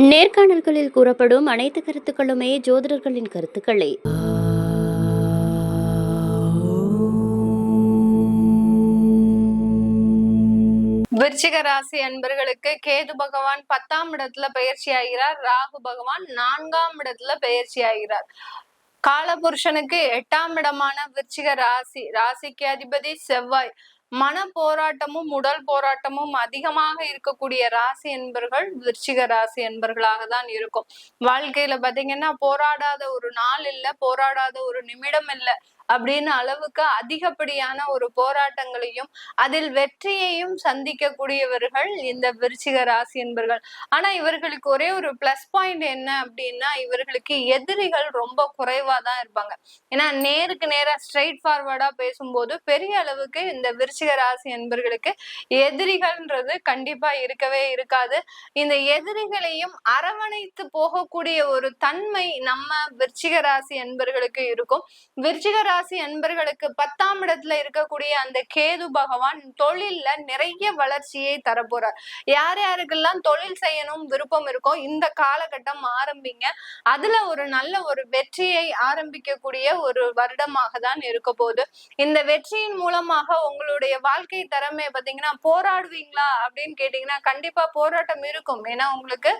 நேர்காணல்களில் கூறப்படும் அனைத்து கருத்துக்களுமே ஜோதிடர்களின் கருத்துக்களே. விருச்சிக ராசி அன்பர்களுக்கு கேது பகவான் பத்தாம் இடத்துல பயிற்சி ஆகிறார். ராகு பகவான் நான்காம் இடத்துல பயிற்சி ஆகிறார். காலபுருஷனுக்கு எட்டாம் இடமான விருச்சிக ராசி. ராசிக்கு அதிபதி செவ்வாய். மன போராட்டமும் உடல் போராட்டமும் அதிகமாக இருக்கக்கூடிய ராசி என்பர்கள் விருச்சிக ராசி என்பர்களாக தான் இருக்கும். வாழ்க்கையில பாத்தீங்கன்னா போராடாத ஒரு நாள் இல்ல போராடாத ஒரு நிமிடம் இல்ல. அப்படின்னு அளவுக்கு அதிகப்படியான ஒரு போராட்டங்களையும் அதில் வெற்றியையும் சந்திக்கக்கூடியவர்கள் இந்த விருச்சிக ராசி என்பர்கள். ஆனா இவர்களுக்கு ஒரே ஒரு பிளஸ் பாயிண்ட் என்ன அப்படின்னா இவர்களுக்கு எதிரிகள் ரொம்ப குறைவா தான் இருப்பாங்க. ஏன்னா நேருக்கு நேரா ஸ்ட்ரைட் ஃபார்வர்டா பேசும்போது பெரிய அளவுக்கு இந்த விருச்சிக ராசி என்பர்களுக்கு எதிரிகள்ன்றது கண்டிப்பா இருக்கவே இருக்காது. இந்த எதிரிகளையும் அரவணைத்து போகக்கூடிய ஒரு தன்மை நம்ம விருச்சிக ராசி என்பர்களுக்கு இருக்கும். விருச்சிக ராசி அன்பர்களுக்கு பத்தாம் இடத்துல இருக்கக்கூடிய அந்த கேது பகவான் தொழில்ல நிறைய வளர்ச்சியை தரப்போறார். யார் யாருக்கெல்லாம் தொழில் செய்யணும் விருப்பம் இருக்கோ இந்த காலகட்டம் ஆரம்பிங்க. அதுல ஒரு நல்ல ஒரு வெற்றியை ஆரம்பிக்கக்கூடிய ஒரு வருடமாக தான் இருக்க போகுது. இந்த வெற்றியின் மூலமாக உங்களுடைய வாழ்க்கை தரமே பாத்தீங்கன்னா போராடுவீங்களா அப்படின்னு கேட்டீங்கன்னா கண்டிப்பா போராட்டம் இருக்கும். ஏன்னா உங்களுக்கு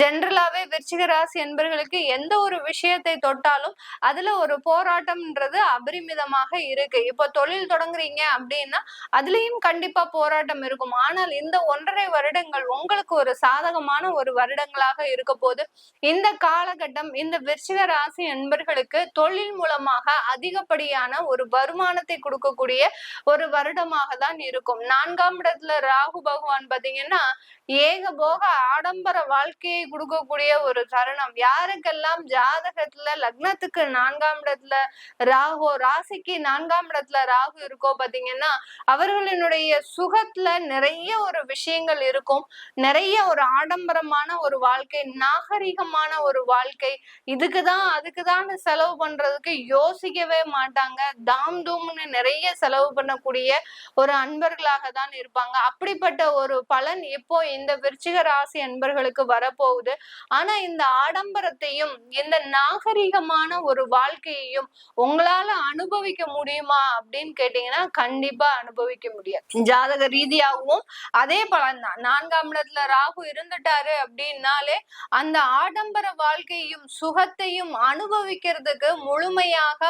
ஜென்ரலாவே வெற்றிக ராசி என்பர்களுக்கு எந்த ஒரு விஷயத்தை தொட்டாலும் அதுல ஒரு போராட்டம்ன்றது அபரிமிதமாக இருக்கு. இப்போ தொழில் தொடங்குறீங்க அப்படின்னா அதுலயும் கண்டிப்பா போராட்டம் இருக்கும். ஆனால் இந்த ஒன்றரை வருடங்கள் உங்களுக்கு ஒரு சாதகமான ஒரு வருடங்களாக இருக்க போது இந்த காலகட்டம் இந்த விருச்சிக ராசி நண்பர்களுக்கு தொழில் மூலமாக அதிகப்படியான ஒரு வருமானத்தை கொடுக்கக்கூடிய ஒரு வருடமாக தான் இருக்கும். நான்காம் இடத்துல ராகு பகவான் பாத்தீங்கன்னா ஏக போக ஆடம்பர வாழ்க்கையை கொடுக்கக்கூடிய ஒரு தருணம். யாருக்கெல்லாம் ஜாதகத்துல லக்னத்துக்கு நான்காம் இடத்துல ராகோ ராசிக்கு நான்காம் இடத்துல ராகு இருக்கோ பாத்தீங்கன்னா அவர்களினுடைய சுகத்துல நிறைய ஒரு விஷயங்கள் இருக்கும். நிறைய ஒரு ஆடம்பரமான ஒரு வாழ்க்கை நாகரிகமான ஒரு வாழ்க்கை. இதுக்குதான் அதுக்குதான் செலவு பண்றதுக்கு யோசிக்கவே மாட்டாங்க. தாம் தூம்னு நிறைய செலவு பண்ணக்கூடிய ஒரு அன்பர்களாக தான் இருப்பாங்க. அப்படிப்பட்ட ஒரு பலன் இப்போ இந்த விருச்சிக ராசி அன்பர்களுக்கு வரப்போகுது. ஆனா இந்த ஆடம்பரத்தையும் இந்த நாகரிகமான ஒரு வாழ்க்கையையும் உங்களால அனுபவிக்க முடியுமா அப்படின்னு கேட்டீங்கன்னா கண்டிப்பா அனுபவிக்க முடியாது. ஜாதக ரீதியாகவும் அதே பலன் தான் நான்காம் இடத்துல ராகு இருந்துட்டாரு அப்படின்னாலே அந்த ஆடம்பர வாழ்க்கையும் சுகத்தையும் அனுபவிக்கிறதுக்கு முழுமையாக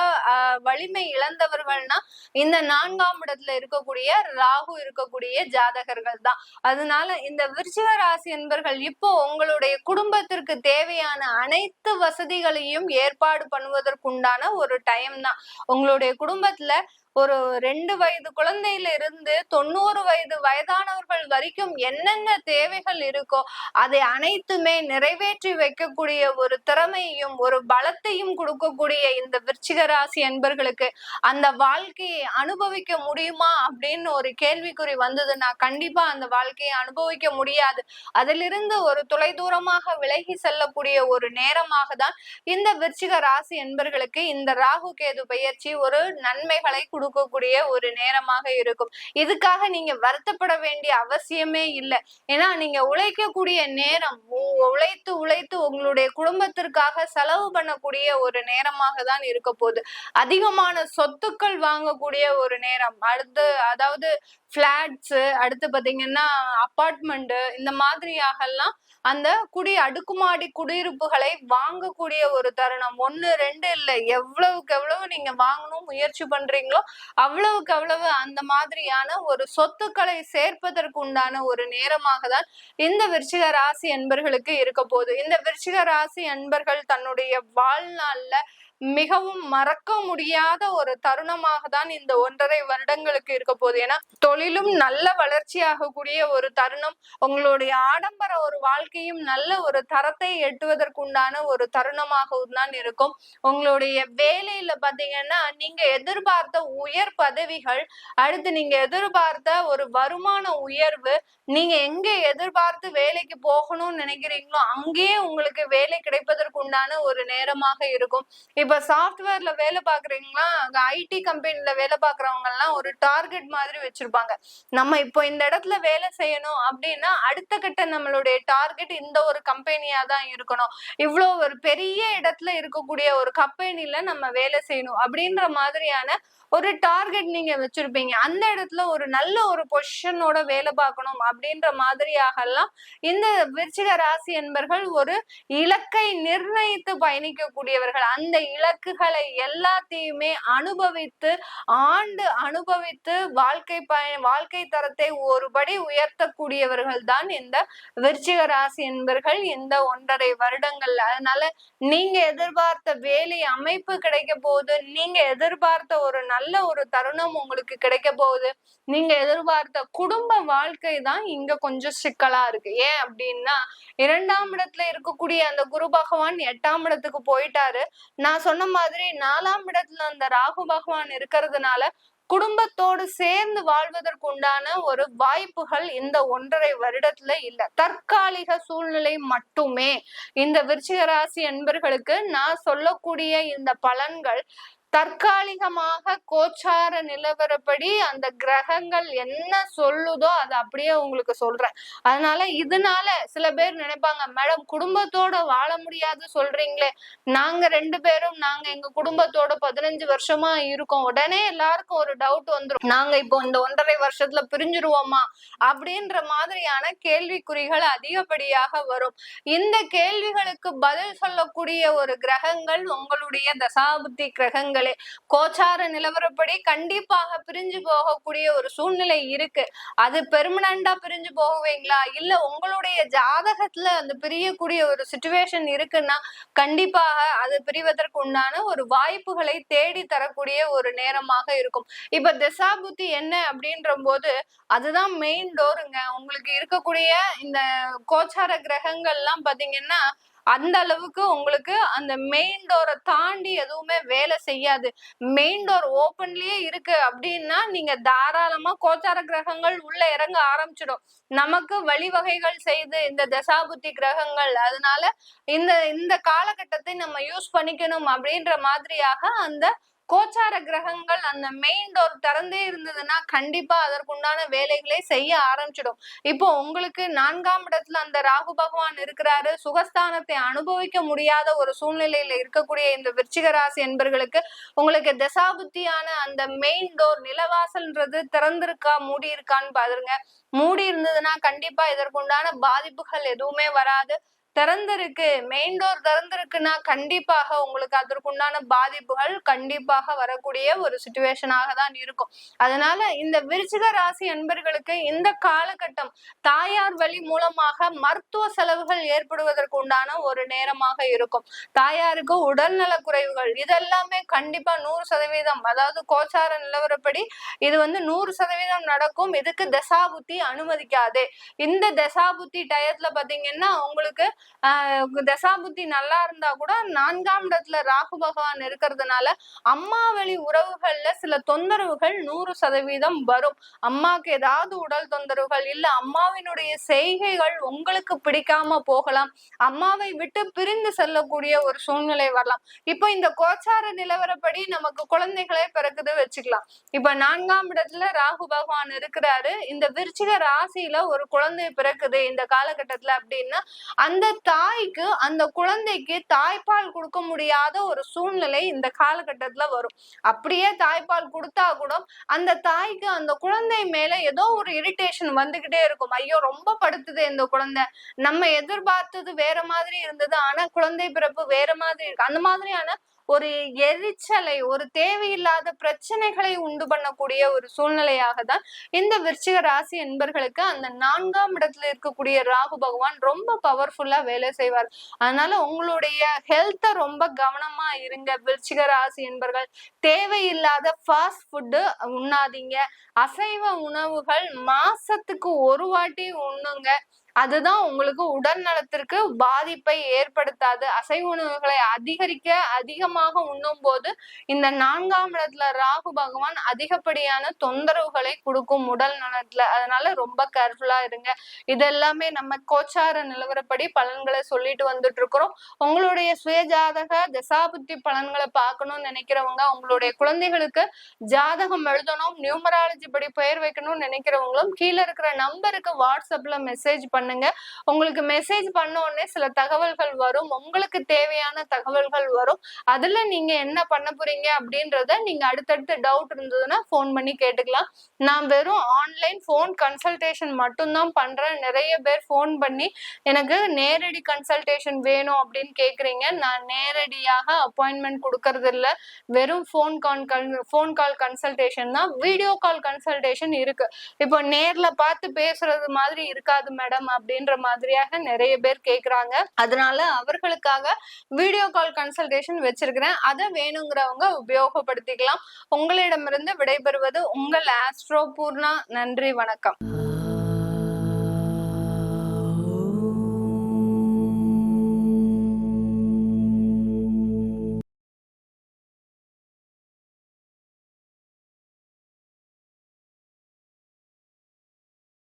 வலிமை இழந்தவர்கள்னா இந்த நான்காம் இடத்துல இருக்கக்கூடிய ராகு இருக்கக்கூடிய ஜாதகர்கள் தான் அதனால இந்த விருச்சிக ராசி என்பர்கள் இப்போ உங்களுடைய குடும்பத்திற்கு தேவையான அனைத்து வசதிகளையும் ஏற்பாடு பண்ணுவதற்குண்டான ஒரு டைம் தான். உங்களுடைய குடும்பத்துல ஒரு ரெண்டு வயது குழந்தையில இருந்து தொண்ணூறு வயது வயதானவர்கள் வரைக்கும் என்னென்ன தேவைகள் இருக்கோ அதை அனைத்துமே நிறைவேற்றி வைக்கக்கூடிய ஒரு திறமையும் ஒரு பலத்தையும் கொடுக்கக்கூடிய இந்த விருச்சிக ராசி என்பர்களுக்கு அந்த வாழ்க்கையை அனுபவிக்க முடியுமா அப்படின்னு ஒரு கேள்விக்குறி வந்ததுன்னா கண்டிப்பா அந்த வாழ்க்கையை அனுபவிக்க முடியாது. அதிலிருந்து ஒரு தொலைதூரமாக விலகி செல்லக்கூடிய ஒரு நேரமாக தான் இந்த விருச்சிக ராசி என்பர்களுக்கு இந்த ராகு கேது பயிற்சி ஒரு நன்மைகளை கொடுக்கக்கூடிய ஒரு நேரமாக இருக்கும். இதுக்காக நீங்க வருத்தப்பட வேண்டிய அவசியமே இல்லை. ஏன்னா நீங்க உழைக்கக்கூடிய நேரம் உ- உழைத்து உழைத்து உங்களுடைய குடும்பத்திற்காக செலவு பண்ணக்கூடிய ஒரு நேரமாக தான் இருக்க போகுது. அதிகமான சொத்துக்கள் வாங்கக்கூடிய ஒரு நேரம் அடுத்து அதாவது பிளாட்ஸ் அடுத்து பாத்தீங்கன்னா அப்பார்ட்மெண்ட் இந்த மாதிரியாகலாம் அந்த குடி அடுக்குமாடி குடியிருப்புகளை வாங்கக்கூடிய ஒரு தருணம். ஒண்ணு ரெண்டு இல்ல. எவ்வளவுக்கு எவ்வளவு நீங்க வாங்கணும் முயற்சி பண்றீங்களோ அவ்வளவுக்கு அவ்வளவு அந்த மாதிரியான ஒரு சொத்துக்களை சேர்ப்பதற்கு உண்டான ஒரு நேரமாக தான் இந்த விருச்சிக ராசி என்பர்களுக்கு இருக்க போகுது. இந்த விருச்சிக ராசி என்பர்கள் தன்னுடைய வாழ்நாள்ல மிகவும் மறக்க முடியாத ஒரு தருணமாக தான் இந்த ஒன்றரை வருடங்களுக்கு இருக்க போகுது. ஏன்னா தொழிலும் நல்ல வளர்ச்சியாகக்கூடிய ஒரு தருணம். உங்களுடைய ஆடம்பர ஒரு வாழ்க்கையும் நல்ல ஒரு தரத்தை எட்டுவதற்குண்டான ஒரு தருணமாகவும் தான் இருக்கும். உங்களுடைய வேலையில பாத்தீங்கன்னா நீங்க எதிர்பார்த்த உயர் பதவிகள் அடுத்து நீங்க எதிர்பார்த்த ஒரு வருமான உயர்வு நீங்க எங்க எதிர்பார்த்து வேலைக்கு போகணும்னு நினைக்கிறீங்களோ அங்கேயே உங்களுக்கு வேலை கிடைப்பதற்குண்டான ஒரு நேரமாக இருக்கும். இப்ப இப்ப சாஃப்ட்வேர்ல வேலை பாக்குறீங்களா? ஐடி கம்பெனில வேலை பாக்குறவங்க எல்லாம் ஒரு டார்கெட் மாதிரி வச்சிருப்பாங்க. நம்ம இப்போ இந்த இடத்துல வேலை செய்யணும் அப்படின்னா அடுத்த கட்ட நம்மளுடைய டார்கெட் இந்த ஒரு கம்பெனியா தான் இருக்கணும். இவ்வளோ ஒரு பெரிய இடத்துல இருக்கக்கூடிய ஒரு கம்பெனில நம்ம வேலை செய்யணும் அப்படின்ற மாதிரியான ஒரு டார்கெட் நீங்க வச்சிருப்பீங்க. அந்த இடத்துல ஒரு நல்ல ஒரு பொசிஷனோட வேலை பார்க்கணும் அப்படின்ற மாதிரியாக எல்லாம் இந்த விருச்சிக ராசி என்பர்கள் ஒரு இலக்கை நிர்ணயித்து பயணிக்கக்கூடியவர்கள். அந்த இலக்குகளை எல்லாத்தையுமே அனுபவித்து ஆண்டு அனுபவித்து வாழ்க்கை பய வாழ்க்கை தரத்தை ஒருபடி உயர்த்தக்கூடியவர்கள் தான் இந்த விருச்சிக ராசி என்பர்கள் இந்த ஒன்றரை வருடங்கள். அதனால நீங்க எதிர்பார்த்த வேலை அமைப்பு கிடைக்க போது நீங்க எதிர்பார்த்த ஒரு நல்ல நல்ல ஒரு தருணம் உங்களுக்கு கிடைக்க போகுது. நீங்க எதிர்பார்த்த குடும்ப வாழ்க்கை தான் இங்க கொஞ்சம் சிக்கலா இருக்கு. ஏன் அப்படின்னா இரண்டாம் இடத்துல இருக்கக்கூடிய அந்த குரு பகவான் எட்டாம் இடத்துக்கு போயிட்டாரு. நான் சொன்ன மாதிரி நாலாம் இடத்துல அந்த ராகு பகவான் இருக்கிறதுனால குடும்பத்தோடு சேர்ந்து வாழ்வதற்கு உண்டான ஒரு வாய்ப்புகள் இந்த ஒன்றரை வருடத்துல இல்ல. தற்காலிக சூழ்நிலை மட்டுமே. இந்த விருச்சிக ராசி என்பர்களுக்கு நான் சொல்லக்கூடிய இந்த பலன்கள் தற்காலிகமாக கோச்சார நிலவரப்படி அந்த கிரகங்கள் என்ன சொல்லுதோ அதை அப்படியே உங்களுக்கு சொல்றேன். அதனால இதனால சில பேர் நினைப்பாங்க மேடம் குடும்பத்தோட வாழ முடியாது சொல்றீங்களே. நாங்க ரெண்டு பேரும் நாங்க எங்க குடும்பத்தோட பதினஞ்சு வருஷமா இருக்கோம். உடனே எல்லாருக்கும் ஒரு டவுட் வந்துரும். நாங்க இப்போ இந்த ஒன்றரை வருஷத்துல பிரிஞ்சிருவோமா? அப்படின்ற மாதிரியான கேள்விக்குறிகள் அதிகப்படியாக வரும். இந்த கேள்விகளுக்கு பதில் சொல்லக்கூடிய ஒரு கிரகங்கள் உங்களுடைய தசாபுத்தி கிரகங்கள். கோச்சார நிலவரப்படி கண்டிப்பாக பிரிஞ்சு போகக்கூடிய ஒரு சூழ்நிலை இருக்கு. அது பெர்மனண்டா பிரிஞ்சு போகுவீங்களா? இல்ல உங்களுடைய ஜாதகத்துல அந்த பிரியக்கூடிய ஒரு சுச்சுவேஷன் இருக்குன்னா கண்டிப்பாக அது பிரிவதற்கு உண்டான ஒரு வாய்ப்புகளை தேடி தரக்கூடிய ஒரு நேரமாக இருக்கும். இப்ப திசாபுத்தி என்ன அப்படின்ற போது அதுதான் மெயின் டோருங்க உங்களுக்கு இருக்கக்கூடிய இந்த கோச்சார கிரகங்கள்லாம் பாத்தீங்கன்னா அந்த அளவுக்கு உங்களுக்கு அந்த மெயின் டோரை தாண்டி எதுவுமே வேலை செய்யாது. மெயின் டோர் ஓப்பன்லயே இருக்கு அப்படின்னா நீங்க தாராளமா கோச்சார கிரகங்கள் உள்ள இறங்க ஆரம்பிச்சிடும். நமக்கு வழிவகைகள் செய்து இந்த தசாபுத்தி கிரகங்கள் அதனால இந்த இந்த காலகட்டத்தை நம்ம யூஸ் பண்ணிக்கணும் அப்படின்ற மாதிரியாக அந்த கோச்சார கிரகங்கள் அந்த மெயின் டோர் திறந்தே இருந்ததுன்னா கண்டிப்பா அதற்குண்டான வேலைகளை செய்ய ஆரம்பிச்சிடும். இப்போ உங்களுக்கு நான்காம் இடத்துல அந்த ராகு பகவான் இருக்கிறாரு. சுகஸ்தானத்தை அனுபவிக்க முடியாத ஒரு சூழ்நிலையில இருக்கக்கூடிய இந்த விருச்சிக ராசி என்பர்களுக்கு உங்களுக்கு தசாபுத்தியான அந்த மெயின் டோர் நிலவாசல்ன்றது திறந்திருக்கா? மூடி இருக்கான்னு பாருங்க. மூடி இருந்ததுன்னா கண்டிப்பா இதற்குண்டான பாதிப்புகள் எதுவுமே வராது. திறந்திருக்கு. மெயின் டோர் திறந்திருக்குன்னா கண்டிப்பாக உங்களுக்கு அதற்குண்டான பாதிப்புகள் கண்டிப்பாக வரக்கூடிய ஒரு சுச்சுவேஷனாக தான் இருக்கும். அதனால இந்த விருச்சிக ராசி என்பர்களுக்கு இந்த காலகட்டம் தாயார் வழி மூலமாக மருத்துவ செலவுகள் ஏற்படுவதற்கு உண்டான ஒரு நேரமாக இருக்கும். தாயாருக்கு உடல்நல குறைவுகள் இதெல்லாமே கண்டிப்பா நூறு சதவீதம் அதாவது கோச்சார நிலவரப்படி இது வந்து நூறு சதவீதம் நடக்கும். இதுக்கு தசாபுத்தி அனுமதிக்காது. இந்த தசாபுத்தி டயத்துல பாத்தீங்கன்னா உங்களுக்கு தசாபுத்தி நல்லா இருந்தா கூட நான்காம் இடத்துல ராகு பகவான் இருக்கிறதுனால அம்மா வழி உறவுகள்ல சில தொந்தரவுகள் நூறு சதவீதம் வரும். அம்மாக்கு ஏதாவது உடல் தொந்தரவுகள் இல்ல அம்மாவினுடைய செய்கைகள் உங்களுக்கு பிடிக்காம போகலாம். அம்மாவை விட்டு பிரிந்து செல்லக்கூடிய ஒரு சூழ்நிலை வரலாம். இப்போ இந்த கோச்சார நிலவரப்படி நமக்கு குழந்தைகளே பிறக்குது வச்சுக்கலாம். இப்ப நான்காம் இடத்துல ராகு பகவான் இருக்கிறாரு. இந்த விருச்சிக ராசியில ஒரு குழந்தை பிறக்குது இந்த காலகட்டத்துல அப்படின்னா அந்த தாய்க்கு அந்த குழந்தைக்கு தாய்ப்பால் கொடுக்க முடியாத ஒரு சூழ்நிலை இந்த காலகட்டத்துல வரும். அப்படியே தாய்ப்பால் கொடுத்தா கூட அந்த தாய்க்கு அந்த குழந்தை மேல ஏதோ ஒரு இரிட்டேஷன் வந்துகிட்டே இருக்கும். ஐயோ ரொம்ப படுத்துது இந்த குழந்தை. நம்ம எதிர்பார்த்தது வேற மாதிரி இருந்தது. ஆனா குழந்தை பிறப்பு வேற மாதிரி இருக்கு. அந்த மாதிரியான ஒரு எரிச்சலை ஒரு தேவையில்லாத பிரச்சனைகளை உண்டு பண்ணக்கூடிய ஒரு சூழ்நிலையாக தான் இந்த விருச்சிக ராசி என்பர்களுக்கு அந்த நான்காம் இடத்துல இருக்கக்கூடிய ராகு பகவான் ரொம்ப பவர்ஃபுல்லா வேலை செய்வார். அதனால உங்களுடைய ஹெல்த்தை ரொம்ப கவனமா இருங்க. விருச்சிக ராசி என்பர்கள் தேவையில்லாத ஃபாஸ்ட் ஃபுட்டு உண்ணாதீங்க. அசைவ உணவுகள் மாசத்துக்கு ஒரு வாட்டி உண்ணுங்க. அதுதான் உங்களுக்கு உடல் நலத்திற்கு பாதிப்பை ஏற்படுத்தாது. அசைவ உணவுகளை அதிகரிக்க அதிகமாக உண்ணும் போது இந்த நான்காம் இடத்துல ராகு பகவான் அதிகப்படியான தொந்தரவுகளை கொடுக்கும் உடல் நலத்துல. அதனால ரொம்ப கேர்ஃபுல்லா இருங்க. இதெல்லாமே நம்ம கோச்சார நிலவரப்படி பலன்களை சொல்லிட்டு வந்துட்டு இருக்கிறோம் உங்களுடைய சுயஜாதக தசாபுத்தி பலன்களை பார்க்கணும்னு நினைக்கிறவங்க உங்களுடைய குழந்தைகளுக்கு ஜாதகம் எழுதணும் நியூமராலஜி படி பெயர் வைக்கணும்னு நினைக்கிறவங்களும் கீழே இருக்கிற நம்பருக்கு வாட்ஸ்அப்ல மெசேஜ் பண்ணுங்க. உங்களுக்கு மெசேஜ் பண்ண உடனே சில தகவல்கள் வரும். உங்களுக்கு தேவையான தகவல்கள் வரும். அதுல நீங்க என்ன பண்ண போறீங்க அப்படின்றத நீங்க அடுத்தடுத்து டவுட் இருந்ததுன்னா ஃபோன் பண்ணி கேட்டுக்கலாம். நான் வெறும் ஆன்லைன் ஃபோன் கன்சல்டேஷன் மட்டும்தான் பண்றேன். நிறைய பேர் ஃபோன் பண்ணி எனக்கு நேரடி கன்சல்டேஷன் வேணும் அப்படின்னு கேக்குறீங்க. நான் நேரடியாக அப்பாயின்மெண்ட் கொடுக்கறது இல்ல வெறும் phone call phone call consultation தான். வீடியோ கால் கன்சல்டேஷன் இருக்கு. இப்போ நேர்ல பார்த்து பேசுறது மாதிரி இருக்காது மேடம் அப்படின்ற மாதிரியாக நிறைய பேர் கேக்குறாங்க. அதனால அவர்களுக்காக வீடியோ கால் கன்சல்டேஷன் வச்சிருக்கிறேன். அதை வேணுங்கிறவங்க உபயோகப்படுத்திக்கலாம். உங்களிடமிருந்து விடைபெறுவது உங்கள் ஆஸ்ட்ரோ பூர்ணா. நன்றி வணக்கம்.